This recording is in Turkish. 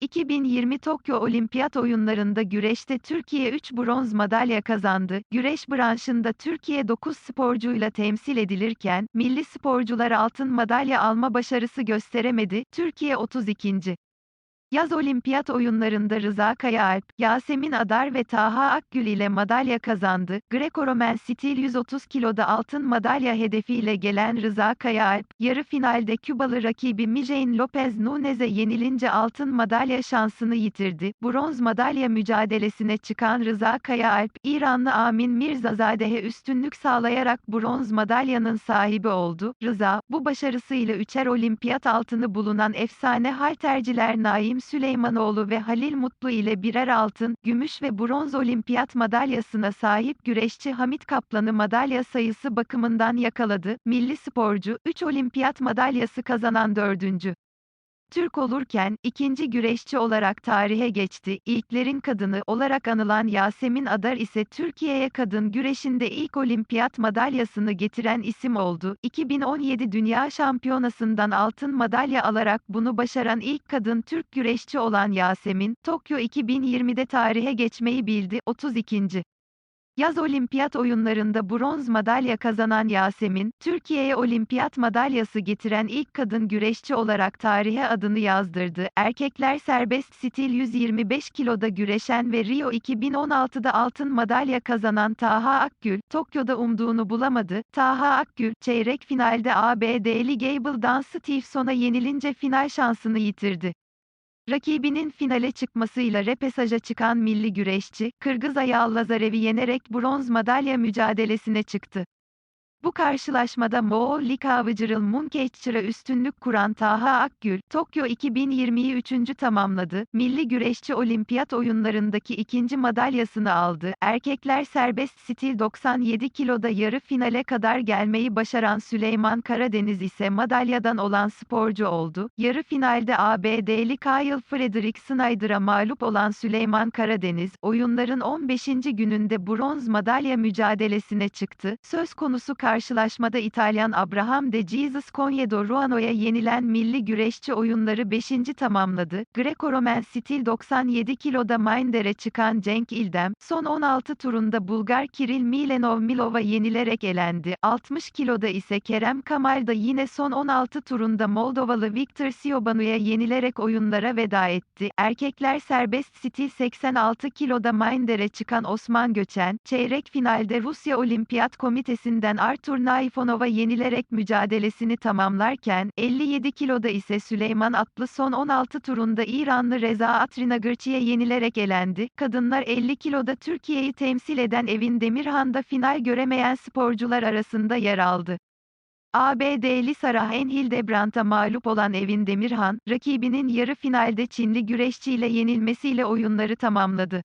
2020 Tokyo Olimpiyat Oyunlarında güreşte Türkiye 3 bronz madalya kazandı. Güreş branşında Türkiye 9 sporcuyla temsil edilirken, milli sporcular altın madalya alma başarısı gösteremedi. Türkiye 32. Yaz Olimpiyat Oyunlarında Rıza Kayaalp, Yasemin Adar ve Taha Akgül ile madalya kazandı. Greco-Romen stil 130 kiloda altın madalya hedefiyle gelen Rıza Kayaalp, yarı finalde Kübalı rakibi Mijain Lopez Nunez'e yenilince altın madalya şansını yitirdi. Bronz madalya mücadelesine çıkan Rıza Kayaalp, İranlı Amin Mirzazade'ye üstünlük sağlayarak bronz madalyanın sahibi oldu. Rıza, bu başarısıyla üçer olimpiyat altını bulunan efsane halterciler Naim Süleymanoğlu ve Halil Mutlu ile birer altın, gümüş ve bronz olimpiyat madalyasına sahip güreşçi Hamit Kaplan'ı madalya sayısı bakımından yakaladı. Milli sporcu, 3 olimpiyat madalyası kazanan dördüncü. Türk olurken, ikinci güreşçi olarak tarihe geçti. İlklerin kadını olarak anılan Yasemin Adar ise Türkiye'ye kadın güreşinde ilk olimpiyat madalyasını getiren isim oldu. 2017 Dünya Şampiyonası'ndan altın madalya alarak bunu başaran ilk kadın Türk güreşçi olan Yasemin, Tokyo 2020'de tarihe geçmeyi bildi. 32. Yaz Olimpiyat Oyunlarında bronz madalya kazanan Yasemin, Türkiye'ye olimpiyat madalyası getiren ilk kadın güreşçi olarak tarihe adını yazdırdı. Erkekler serbest stil 125 kiloda güreşen ve Rio 2016'da altın madalya kazanan Taha Akgül, Tokyo'da umduğunu bulamadı. Taha Akgül, çeyrek finalde ABD'li Gable Danstivson'a yenilince final şansını yitirdi. Rakibinin finale çıkmasıyla repesaja çıkan milli güreşçi, Kırgız Ayal Lazarev'i yenerek bronz madalya mücadelesine çıktı. Bu karşılaşmada Moğol Lig Avcırıl Munkeççıra üstünlük kuran Taha Akgül, Tokyo 2020'yi üçüncü tamamladı. Milli güreşçi olimpiyat oyunlarındaki ikinci madalyasını aldı. Erkekler serbest stil 97 kiloda yarı finale kadar gelmeyi başaran Süleyman Karadeniz ise madalyadan olan sporcu oldu. Yarı finalde ABD'li Kyle Frederick Snyder'a mağlup olan Süleyman Karadeniz, oyunların 15. gününde bronz madalya mücadelesine çıktı. Söz konusu karşılaşmada İtalyan Abraham de Jesus Conyedo Ruano'ya yenilen milli güreşçi oyunları 5. tamamladı. Greco-Romen stil 97 kiloda Minder'e çıkan Cenk İldem, son 16 turunda Bulgar Kiril Milenov Milova yenilerek elendi. 60 kiloda ise Kerem Kamal da yine son 16 turunda Moldovalı Viktor Siobanu'ya yenilerek oyunlara veda etti. Erkekler serbest stil 86 kiloda Minder'e çıkan Osman Göçen, çeyrek finalde Rusya Olimpiyat Komitesi'nden Artur Naifonova yenilerek mücadelesini tamamlarken, 57 kiloda ise Süleyman Atlı son 16 turunda İranlı Reza Atrinagırçı'ya yenilerek elendi. Kadınlar 50 kiloda Türkiye'yi temsil eden Evin Demirhan'da final göremeyen sporcular arasında yer aldı. ABD'li Sarah Ann Hildebrandt'a mağlup olan Evin Demirhan, rakibinin yarı finalde Çinli güreşçiyle yenilmesiyle oyunları tamamladı.